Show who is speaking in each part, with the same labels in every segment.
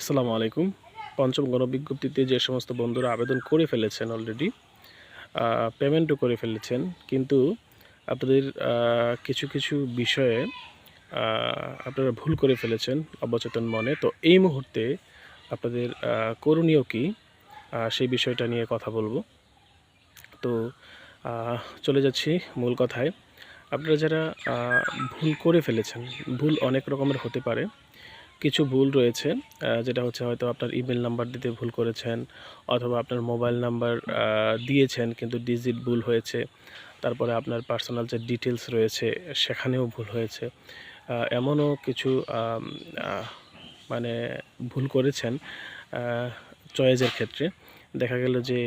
Speaker 1: আসসালামু আলাইকুম। পঞ্চম গণবিজ্ঞপ্তিতে যে সমস্ত বন্ধুরা আবেদন করে ফেলেছেন অলরেডি পেমেন্টও করে ফেলেছেন, কিন্তু আপনাদের কিছু কিছু বিষয়ে আপনারা ভুল করে ফেলেছেন অবচেতন মনে। তো এই মুহূর্তে আপনাদের করণীয় কি? সেই বিষয়টা নিয়ে কথা বলব। তো চলে যাচ্ছি মূল কথায়। আপনারা যারা ভুল করে ফেলেছেন, ভুল অনেক রকমের হতে পারে কিছু ভুল রয়েছে যেটা হচ্ছে হয়তো আপনার ইমেল নাম্বার দিতে ভুল করেছেন অথবা আপনার মোবাইল নাম্বার দিয়েছেন কিন্তু ডিজিট ভুল হয়েছে, তারপরে আপনার পার্সোনাল যে ডিটেলস রয়েছে সেখানেও ভুল হয়েছে এমনও কিছু মানে ভুল করেছেন চয়েসের ক্ষেত্রে। দেখা গেল যে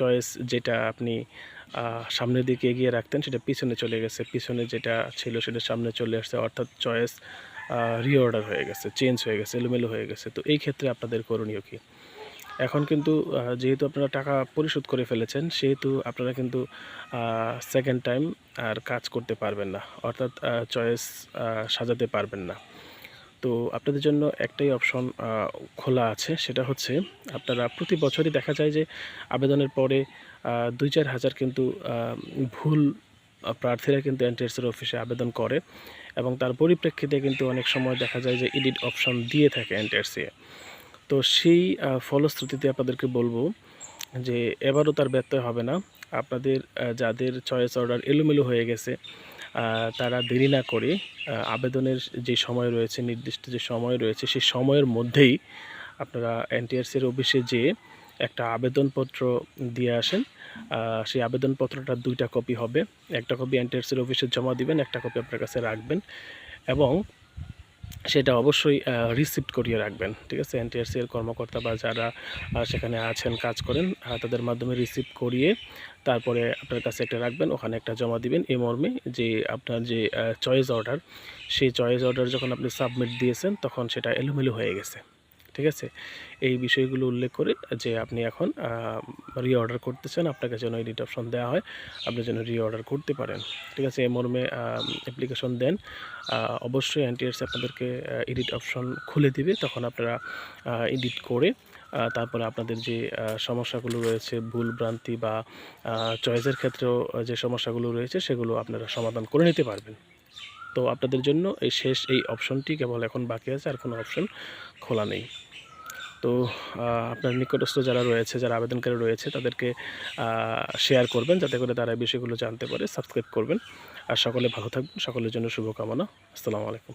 Speaker 1: চয়েস যেটা আপনি সামনের দিকে এগিয়ে রাখতেন সেটা পিছনে চলে গেছে, পিছনে যেটা ছিল সেটা সামনে চলে আসছে, অর্থাৎ চয়েস রিঅর্ডার হয়ে গেছে চেঞ্জ হয়ে গেছে, এলোমেলো হয়ে গেছে। তো এই ক্ষেত্রে আপনাদের করণীয় কী? এখন কিন্তু যেহেতু আপনারা টাকা পরিশোধ করে ফেলেছেন, সেহেতু আপনারা কিন্তু সেকেন্ড টাইম আর কাজ করতে পারবেন না। অর্থাৎ চয়েস সাজাতে পারবেন না। তো আপনাদের জন্য একটাই অপশন খোলা আছে, সেটা হচ্ছে আপনারা প্রতি বছরই দেখা যায় যে আবেদনের পরে দুই চার হাজার কিন্তু ভুল প্রার্থীরা কিন্তু এনটিএসের অফিসে আবেদন করে এবং তার পরিপ্রেক্ষিতে কিন্তু অনেক সময় দেখা যায় যে এডিট অপশন দিয়ে থাকে এনটিএসসি তো সেই ফলশ্রুতিতে আপনাদেরকে বলব যে এবারও তার ব্যত্যয় হবে না। আপনাদের যাদের চয়েস অর্ডার এলোমেলো হয়ে গেছে তারা দেরি না করে আবেদনের যে সময় রয়েছে, নির্দিষ্ট যে সময় রয়েছে, সেই সময়ের মধ্যেই আপনারা এনটিআরসির অফিসে যেয়ে একটা আবেদনপত্র দিয়ে আসেন। সেই আবেদনপত্রটা দুইটা কপি হবে। একটা কপি এনটিআরসির অফিসে জমা দিবেন, একটা কপি আপনার কাছে রাখবেন এবং সেটা অবশ্যই রিসিপ্ট করিয়ে রাখবেন। ঠিক আছে? এনটিআরসি এর কর্মকর্তা বা যারা সেখানে আছেন, কাজ করেন তাদের মাধ্যমে রিসিপ্ট করিয়ে তারপরে আপনার কাছে একটা রাখবেন, ওখানে একটা জমা দিবেন। এই মর্মে যে আপনার যে চয়েস অর্ডার সেই চয়েস অর্ডার যখন আপনি সাবমিট দিয়েছেন, তখন সেটা এলোমেলো হয়ে গেছে। ঠিক আছে? এই বিষয়গুলো উল্লেখ করে যে আপনি এখন রিঅর্ডার করতেছেন, আপনাকে যেন এডিট অপশন দেওয়া হয়, আপনি যেন রিঅর্ডার করতে পারেন। ঠিক আছে? এই মর্মে অ্যাপ্লিকেশন দেন। অবশ্যই এনটিএস আপনাদেরকে এডিট অপশন খুলে দিবে। তখন আপনারা এডিট করে তারপরে আপনাদের যে সমস্যাগুলো রয়েছে, ভুল ভ্রান্তি বা চয়েসের ক্ষেত্রেও যে সমস্যাগুলো রয়েছে, সেগুলো আপনারা সমাধান করে নিতে পারবেন। তো আপনাদের জন্য এই শেষ এই অপশনটি কেবল এখন বাকি আছে, আর কোনো অপশন খোলা নেই। তো আপনার নিকটস্থ যারা রয়েছে, যারা আবেদনকারী রয়েছে, তাদেরকে শেয়ার করবেন, যাতে করে তারা বিষয়গুলো জানতে পারে সাবস্ক্রাইব করবেন। আর সকলে ভালো থাকবেন, সকলের জন্য শুভকামনা। আসসালামু আলাইকুম।